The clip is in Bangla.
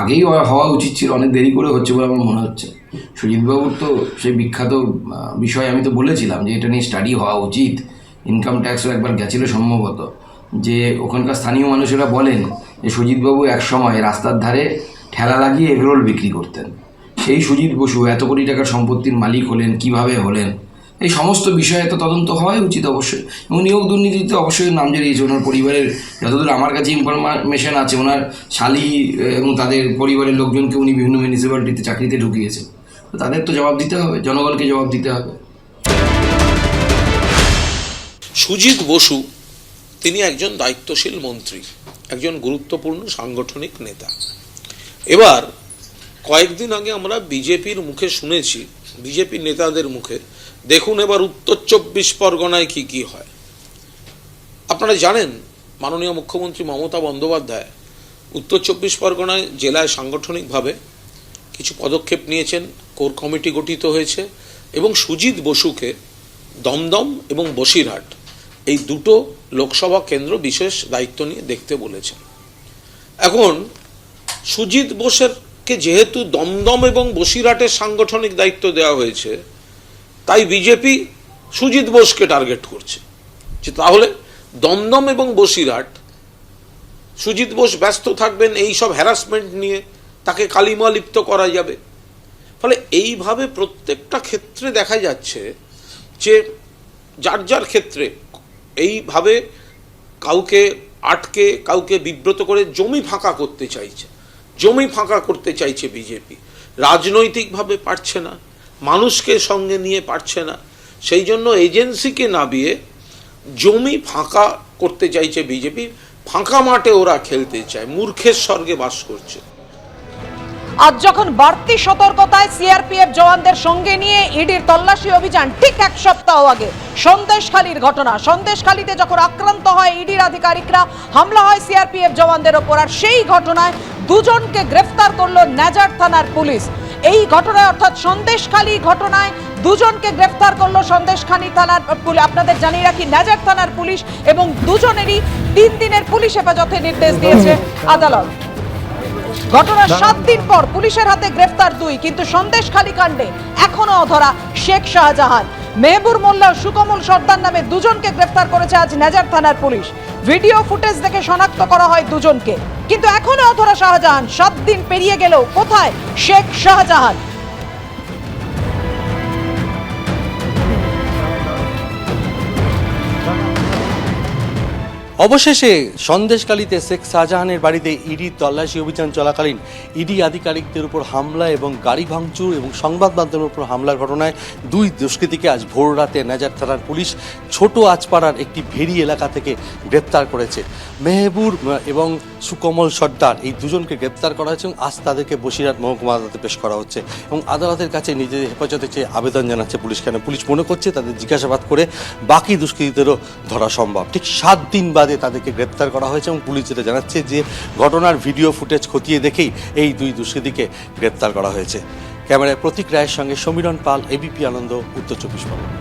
আগেই হওয়া- উচিত ছিল, অনেক দেরি করে হচ্ছে বলে আমার মনে হচ্ছে। সুজিতবাবুর তো সেই বিখ্যাত বিষয় আমি তো বলেছিলাম যে এটা নিয়ে স্টাডি হওয়া উচিত। ইনকাম ট্যাক্সও একবার গেছিল সম্ভবত। যে ওখানকার স্থানীয় মানুষেরা বলেন যে সুজিতবাবু একসময় রাস্তার ধারে ঠেলা লাগিয়ে এগরোল বিক্রি করতেন। সেই সুজিত বসু এত কোটি টাকার সম্পত্তির মালিক হলেন, কীভাবে হলেন? এই সমস্ত বিষয়ে তো তদন্ত হওয়াই উচিত অবশ্যই। এবং নিয়োগ দুর্নীতিতে অবশ্যই নাম জড়িয়েছে ওনার পরিবারের যতদূর আমার কাছে ইনফরমেশন আছে, ওনার শালি এবং তাদের পরিবারের লোকজনকে উনি বিভিন্ন মিউনিসিপ্যালিটিতে চাকরিতে ঢুকিয়েছেন। তো তাদের তো জবাব দিতে হবে, জনগণকে জবাব দিতে হবে। সুজিত বসু, তিনি একজন দায়িত্বশীল মন্ত্রী, একজন গুরুত্বপূর্ণ সাংগঠনিক নেতা। এবার, কয়েকদিন আগে আমরা বিজেপির মুখে শুনেছি, বিজেপি নেতাদের মুখে দেখুন এবার উত্তর চব্বিশ পরগনায় কি কি হয়। আপনারা জানেন, মাননীয় মুখ্যমন্ত্রী মমতা বন্দ্যোপাধ্যায় উত্তর চব্বিশ পরগনায় জেলায় সাংগঠনিকভাবে কিছু পদক্ষেপ নিয়েছেন, কোর কমিটি গঠিত হয়েছে এবং সুজিত বসুকে দমদম এবং বসিরহাট এই দুটো লোকসভা কেন্দ্র বিশেষ দায়িত্ব নিয়ে দেখতে বলেছেন। এখন, সুজিত বোসেরকে যেহেতু দমদম এবং বসিরহাটের সাংগঠনিক দায়িত্ব দেওয়া হয়েছে তাই বিজেপি সুজিত বোসকে টার্গেট করছে। যে তাহলে দমদম এবং বসিরহাট, সুজিত বোস ব্যস্ত থাকবেন এই সব হ্যারাসমেন্ট নিয়ে, তাকে কালিমা লিপ্ত করা যাবে। ফলে এইভাবে প্রত্যেকটা ক্ষেত্রে দেখা যাচ্ছে যে যার যার ক্ষেত্রে এইভাবে কাউকে আটকে, কাউকে বিব্রত করে জমি ফাঁকা করতে চাইছে, জমি ফাঁকা করতে চাইছে বিজেপি। রাজনৈতিকভাবে পারছে না। মানুষকে সঙ্গে নিয়ে পারছে না। সেই জন্য এজেন্সিকে নামিয়ে জমি ফাঁকা করতে চাইছে বিজেপি, ফাঁকা মাঠে ওরা খেলতে চায়, মূর্খের স্বর্গে বাস করছে। আজ যখন বাড়তি সতর্কতায় সিআরপিএফ জওয়ানদের সঙ্গে নিয়ে ইডির তল্লাশি অভিযান, ঠিক এক সপ্তাহ আগে, সন্দেশখালীর ঘটনা, সন্দেশখালীতে যখন আক্রান্ত হয় ইডির আধিকারিকরা, হামলা হয় সিআরপিএফ জওয়ানদের ওপর, আর সেই ঘটনায় দুজনকে গ্রেফতার করল নাজার থানার পুলিশ। এই ঘটনায় অর্থাৎ সন্দেশখালী ঘটনায় দুজনকে গ্রেফতার করল সন্দেশখালী থানার পুলিশ। আপনাদের জানিয়ে রাখি নাজার থানার পুলিশ এবং দুজনেরই তিন দিনের পুলিশ হেফাজতে নির্দেশ দিয়েছে আদালত। ঘটনার সাত দিন পর পুলিশের হাতে গ্রেফতার দুই কিন্তু সন্দেশখালী কাণ্ডে এখনও অধরা শেখ শাহজাহান। মেহবুর মোল্লা, সুকমল সর্দার নামে দুজনকে গ্রেফতার করেছে আজ নাজার থানার পুলিশ। ভিডিও ফুটেজ দেখে শনাক্ত করা হয় দুজনকে। কিন্তু এখনও অধরা শাহজাহান, সাত দিন পেরিয়ে গেলেও কোথায় শেখ শাহজাহান? অবশেষে সন্দেশকালীতে শেখ শাহজাহানের বাড়িতে ইডি তল্লাশি অভিযান চলাকালীন ইডি আধিকারিকদের উপর হামলা এবং গাড়ি ভাঙচুর এবং সংবাদ মাধ্যমের উপর হামলার ঘটনায় দুই দুষ্কৃতীকে আজ ভোর রাতে নাজার থানার পুলিশ ছোট আজপাড়ার একটি ভেরি এলাকা থেকে গ্রেপ্তার করেছে। মেহবুর এবং সুকমল সর্দার এই দুজনকে গ্রেপ্তার করা হয়েছে এবং আজ তাদেরকে বসিরহাট মহকুমা আদালতে পেশ করা হচ্ছে এবং আদালতের কাছে নিজেদের হেফাজতে চেয়ে আবেদন জানাচ্ছে পুলিশ। কেন পুলিশ মনে করছে তাদের জিজ্ঞাসাবাদ করে বাকি দুষ্কৃতীদেরও ধরা সম্ভব। ঠিক সাত দিন বাদে তাদেরকে গ্রেপ্তার করা হয়েছে এবং পুলিশ যেটা জানাচ্ছে যে ঘটনার ভিডিও ফুটেজ খতিয়ে দেখেই এই দুই দুষ্কৃতীকে গ্রেপ্তার করা হয়েছে। ক্যামেরায় প্রতীক রায়ের সঙ্গে সমীরণ পাল এবিপি আনন্দ, উত্তর চব্বিশ পরগনা।